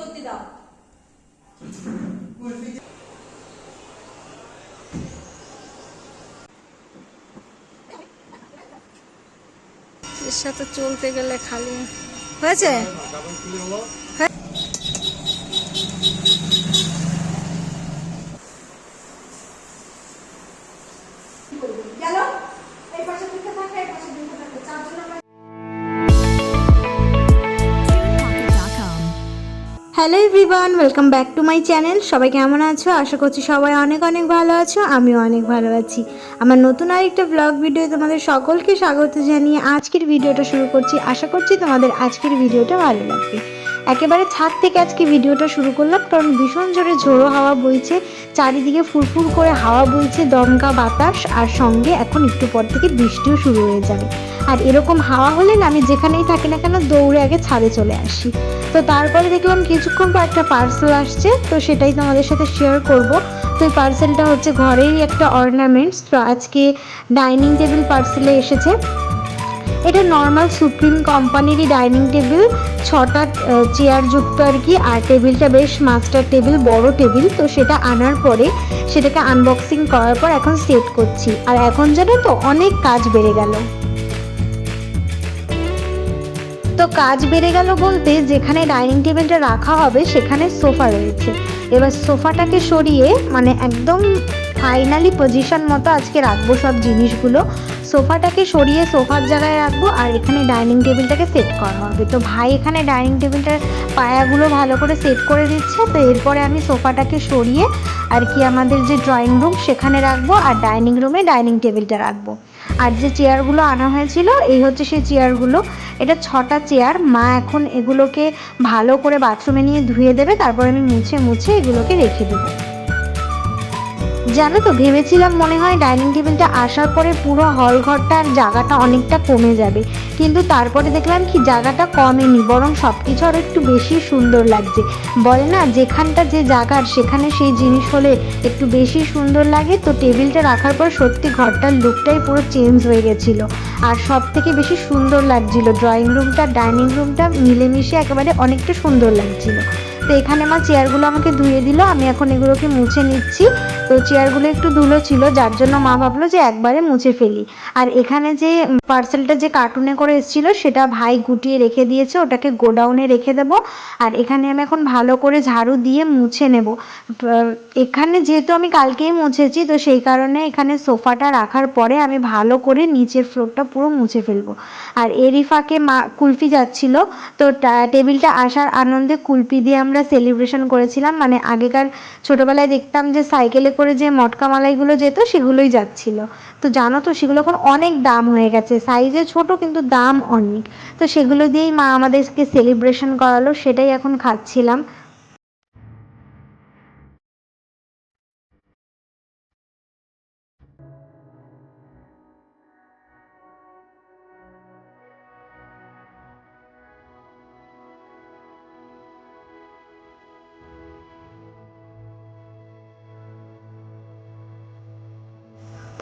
করতে দাও এর সাথে চলতে গেলে খালি হয়েছে? Hello everyone, welcome back to my channel. সবাই কেমন আছো? আশা করছি সবাই অনেক অনেক ভালো আছো, আমিও অনেক ভালো আছি। আমার নতুন আরেকটা ব্লগ ভিডিও তোমাদের সকলকে স্বাগত জানিয়ে আজকের ভিডিওটা শুরু করছি। আশা করছি তোমাদের আজকের ভিডিওটা ভালো লাগবে। একেবারে ছাদ থেকে আজকে ভিডিওটা শুরু করলাম, কারণ ভীষণ জোরে ঝোড়ো হাওয়া বইছে, চারিদিকে ফুরফুর করে হাওয়া বইছে, দমকা বাতাস, আর সঙ্গে এখন একটু পর থেকে বৃষ্টিও শুরু হয়ে যাবে। আর এরকম হাওয়া হলে না, আমি যেখানেই থাকি না কেন, দৌড়ে আগে ছাদে চলে আসি। তো তারপরে দেখলাম কিছুক্ষণ পর একটা পার্সেল আসছে, তো সেটাই তোমাদের সাথে শেয়ার করব। তো এই পার্সেলটা হচ্ছে ঘরেই একটা অর্নামেন্টস তো আজকে ডাইনিং টেবিল পার্সেলে এসেছে। এটা নর্মাল সুপ্রিম কোম্পানিরই ডাইনিং টেবিল ছটা চেয়ার যুক্ত আর কি, আর টেবিলটা বেশ মাস্টার টেবিল বড় টেবিল তো সেটা আনার পরে সেটাকে আনবক্সিং করার পর এখন সেট করছি। আর এখন জানো তো, অনেক কাজ বেড়ে গেল। তো কাজ বেড়ে গেল বলতে যেখানে ডাইনিং টেবিলটা রাখা হবে, সেখানে সোফা রয়েছে। এবার সোফাটাকে সরিয়ে মানে একদম ফাইনালি পজিশন মতো আজকে রাখব সব জিনিসগুলো। সোফাটাকে সরিয়ে সোফার জায়গায় রাখব আর এখানে ডাইনিং টেবিলটাকে সেট করা হবে তো ভাই এখানে ডাইনিং টেবিলটার পায়াগুলো ভালো করে সেট করে দিচ্ছে। তো এরপরে আমি সোফাটাকে সরিয়ে আর কি আমাদের যে ড্রয়িং রুম সেখানে রাখব আর ডাইনিং রুমে ডাইনিং টেবিলটা রাখব। আর যে চেয়ারগুলো আনা হয়েছিল, এই হচ্ছে সেই চেয়ারগুলো এটা ছটা চেয়ার মা এখন এগুলোকে ভালো করে বাথরুমে নিয়ে ধুয়ে দেবে, তারপর আমি মুছে মুছে এগুলোকে রেখে দেবো। জানো তো, ভেবেছিলাম মনে হয় ডাইনিং টেবিলটা আসার পরে পুরো হল ঘরটার জায়গাটা অনেকটা কমে যাবে। কিন্তু তারপরে দেখলাম কি জায়গাটা কমেনি, বরং সব কিছু আরও একটু বেশি সুন্দর লাগছে। বলে না, যেখানটা যে জায়গার, সেখানে সেই জিনিস হলে একটু বেশি সুন্দর লাগে। তো টেবিলটা রাখার পর সত্যি ঘরটার লুকটাই পুরো চেঞ্জ হয়ে গেছিল। আর সব থেকে বেশি সুন্দর লাগছিল ড্রয়িং রুমটা ডাইনিং রুমটা মিলেমিশে একেবারে অনেকটা সুন্দর লাগছিল। তো এখানে আমার চেয়ারগুলো আমাকে ধুয়ে দিল, আমি এখন এগুলোকে মুছে নিচ্ছি। তো চেয়ারগুলো একটু ধুলো ছিল, যার জন্য মা ভাবলো যে একবারে মুছে ফেলি। আর এখানে যে পার্সেলটা যে কার্টুনে করে এসেছিল, সেটা ভাই গুটিয়ে রেখে দিয়েছে, ওটাকে গোডাউনে রেখে দেবো। আর এখানে আমি এখন ভালো করে ঝাড়ু দিয়ে মুছে নেব। এখানে যেহেতু আমি কালকেই মুছেছি, তো সেই কারণে এখানে সোফাটা রাখার পরে আমি ভালো করে নিচের ফ্লোরটা পুরো মুছে ফেলব। আর এরই ফাঁকে মা কুলফি যাচ্ছিল, তো টেবিলটা আসার আনন্দে কুলপি দিয়ে আমরা সেলিব্রেশন করেছিলাম। মানে আগেকার ছোটবেলায় দেখতাম যে সাইকেলে করে যে মটকা মালাইগুলো যেত, সেগুলোই যাচ্ছিল। তো জানো তো, সেগুলো এখন অনেক দাম হয়ে গেছে। সাইজে ছোট কিন্তু দাম অনেক। তো সেগুলো দিয়েই মা আমাদেরকে সেলিব্রেশন করালো, সেটাই এখন খাচ্ছিলাম।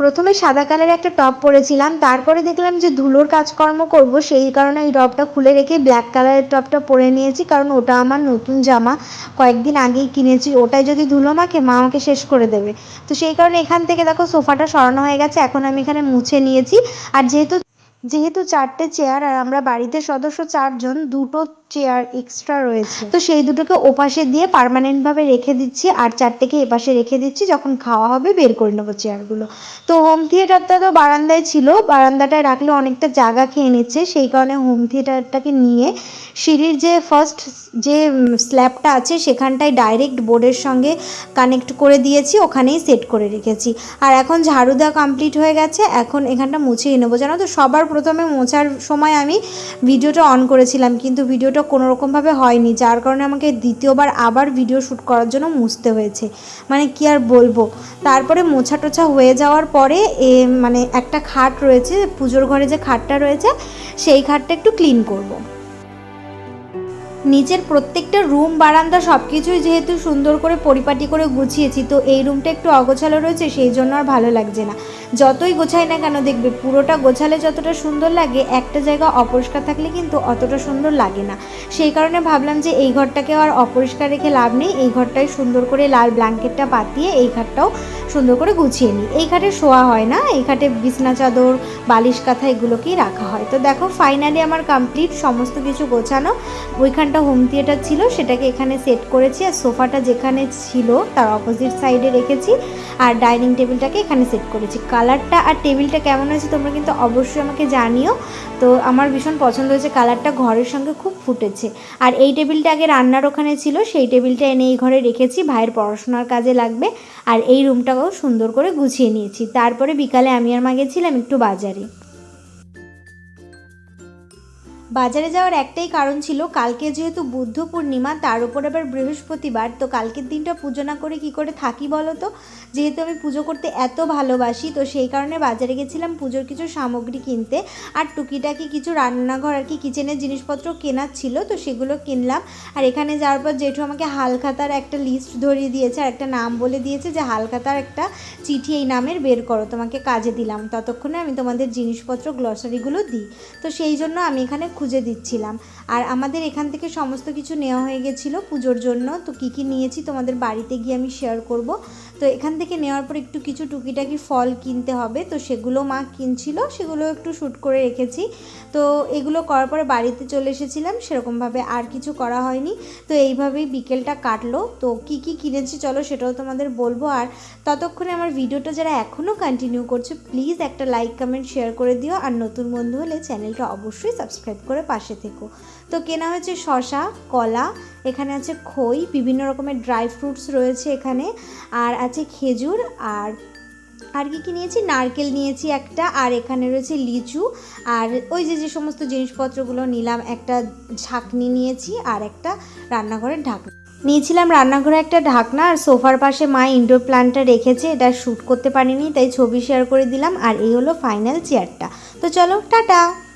প্রথমে সাদা কালারের একটা টপ পরেছিলাম, তারপরে দেখলাম যে ধুলোর কাজকর্ম করব, সেই কারণে এই টপটা খুলে রেখে ব্ল্যাক কালারের টপটা পরে নিয়েছি, কারণ ওটা আমার নতুন জামা, কয়েকদিন আগেই কিনেছি, ওটাই যদি ধুলো মাখে, মা আমাকে শেষ করে দেবে। তো সেই কারণে এখান থেকে দেখো সোফাটা সরানো হয়ে গেছে, এখন আমি এখানে মুছে নিয়েছি। আর যেহেতু যেহেতু চারটে চেয়ার আর আমরা বাড়িতে সদস্য চারজন, দুটো চেয়ার এক্সট্রা রয়েছে। তো সেই দুটোকে ওপাশে দিয়ে পার্মানেন্ট ভাবে রেখে দিচ্ছি আর চারটেকে এপাশে রেখে দিচ্ছি, যখন খাওয়া হবে বের করে নেব চেয়ারগুলো তো হোম থিয়েটারটা তো বারান্দায় ছিল, বারান্দাটায় রাখলে অনেকটা জায়গা খেয়ে নিচ্ছে, সেই কারণে হোম থিয়েটারটাকে নিয়ে সিঁড়ির যে ফার্স্ট যে স্ল্যাবটা আছে, সেখানটায় ডাইরেক্ট বোর্ডের সঙ্গে কানেক্ট করে দিয়েছি, ওখানেই সেট করে রেখেছি। আর এখন ঝাড়ু দেওয়া কমপ্লিট হয়ে গেছে, এখন এখানটা মুছেই নেব, জানো তো? সবার প্রথমে মোছার সময় আমি ভিডিওটা অন করেছিলাম, কিন্তু ভিডিওটা কোনো রকমভাবে হয়নি, যার কারণে আমাকে দ্বিতীয়বার আবার ভিডিও শ্যুট করার জন্য মুছতে হয়েছে মানে কি আর বলব তারপরে মোছা টোছা হয়ে যাওয়ার পরে এ মানে একটা খাট রয়েছে, পুজোর ঘরে যে খাটটা রয়েছে, সেই খাটটা একটু ক্লিন করব। নিচের প্রত্যেকটা রুম, বারান্দা সব কিছুই যেহেতু সুন্দর করে পরিপাটি করে গুছিয়েছি, তো এই রুমটা একটু অগোছালো রয়েছে, সেই জন্য আর ভালো লাগছে না। যতই গোছাই না কেন দেখবে, পুরোটা গোছালে যতটা সুন্দর লাগে, একটা জায়গা অপরিষ্কার থাকলে কিন্তু অতটা সুন্দর লাগে না। সেই কারণে ভাবলাম যে এই ঘরটাকে আর অপরিষ্কার রেখে লাভ নেই, এই ঘরটাই সুন্দর করে লাল ব্ল্যাঙ্কেটটা পাতিয়ে এই ঘরটাও সুন্দর করে গুছিয়ে নিই। এই খাটে শোয়া হয় না, এই খাটে বিছনা, চাদর, বালিশ, কাঁথা এগুলোকেই রাখা হয়। তো দেখো ফাইনালি আমার কমপ্লিট সমস্ত কিছু গোছানো। ওইখানটা হোম থিয়েটার ছিল, সেটাকে এখানে সেট করেছি আর সোফাটা যেখানে ছিল, তার অপোজিট সাইডে রেখেছি আর ডাইনিং টেবিলটাকে এখানে সেট করেছি। কালারটা আর টেবিলটা কেমন হয়েছে তোমরা কিন্তু অবশ্যই আমাকে জানিও। তো আমার ভীষণ পছন্দ হয়েছে, কালারটা ঘরের সঙ্গে খুব ফুটেছে। আর এই টেবিলটা আগে রান্নার ওখানে ছিল, সেই টেবিলটা এনে এই ঘরে রেখেছি, ভাইয়ের পড়াশোনার কাজে লাগবে। আর এই রুমটাকেও সুন্দর করে গুছিয়ে নিয়েছি। তারপরে বিকালে আমি আর মা গেছিলাম একটু বাজারে। বাজারে যাওয়ার একটাই কারণ ছিল, কালকে যেহেতু বুদ্ধ পূর্ণিমা, তার উপর আবার বৃহস্পতিবার। তো কালকের দিনটা পুজো না করে কি করে থাকি বলো তো? যেহেতু আমি পুজো করতে এত ভালোবাসি, তো সেই কারণে বাজারে গেছিলাম পুজোর কিছু সামগ্রী কিনতে। আর টুকিটাকি কিছু রান্নাঘর আর কি কিচেনের জিনিসপত্র কেনার ছিল, তো সেগুলো কিনলাম। আর এখানে যাওয়ার পর জেঠু আমাকে হালখাতার একটা লিস্ট ধরিয়ে দিয়েছে, আর একটা নাম বলে দিয়েছে যে, হালখাতার একটা চিঠি এই নামের বের করো, তোমাকে কাজে দিলাম। ততক্ষণে আমি তোমাদের জিনিসপত্র গ্লসারিগুলো দিই। তো সেই জন্য আমি এখানে খুঁজে দিচ্ছিলাম। আর আমাদের এখান থেকে সমস্ত কিছু নেওয়া হয়ে গেছিল পুজোর জন্য। তো কী কী নিয়েছি তোমাদের বাড়িতে গিয়ে আমি শেয়ার করব। তো এখান থেকে নেওয়ার পর একটু কিছু টুকিটাকি ফল কিনতে হবে। তো সেগুলো মা কিনছিল, সেগুলো একটু শ্যুট করে রেখেছি। তো এগুলো করার পরে বাড়িতে চলে এসেছিলাম, সেরকমভাবে আর কিছু করা হয়নি। তো এইভাবেই বিকেলটা কাটলো। তো কি কি কিনেছি চলো সেটাও তোমাদের বলব। আর ততক্ষণে আমার ভিডিওটা যারা এখনও কন্টিনিউ করছে প্লিজ একটা লাইক কমেন্ট শেয়ার করে দিও। আর নতুন বন্ধু হলে চ্যানেলটা অবশ্যই সাবস্ক্রাইব করে পাশে থেকো। তো কেনা হয়েছে শশা কলা এখানে আছে খই, বিভিন্ন রকমের ড্রাই ফ্রুটস রয়েছে এখানে, আর আছে খেজুর, আর আর কি কী নিয়েছি? নারকেল নিয়েছি একটা, আর এখানে রয়েছে লিচু, আর ওই যে যে সমস্ত জিনিসপত্রগুলো নিলাম, একটা ঝাঁকনি নিয়েছি, আর একটা রান্নাঘরের ঢাকনা। নিয়েছিলাম রান্নাঘরে একটা ঢাকনা, আর সোফার পাশে মা ইনডোর প্ল্যান্টটা রেখেছে, এটা শ্যুট করতে পারিনি, তাই ছবি শেয়ার করে দিলাম, আর এই হলো ফাইনাল চেয়ারটা তো চলো, টাটা!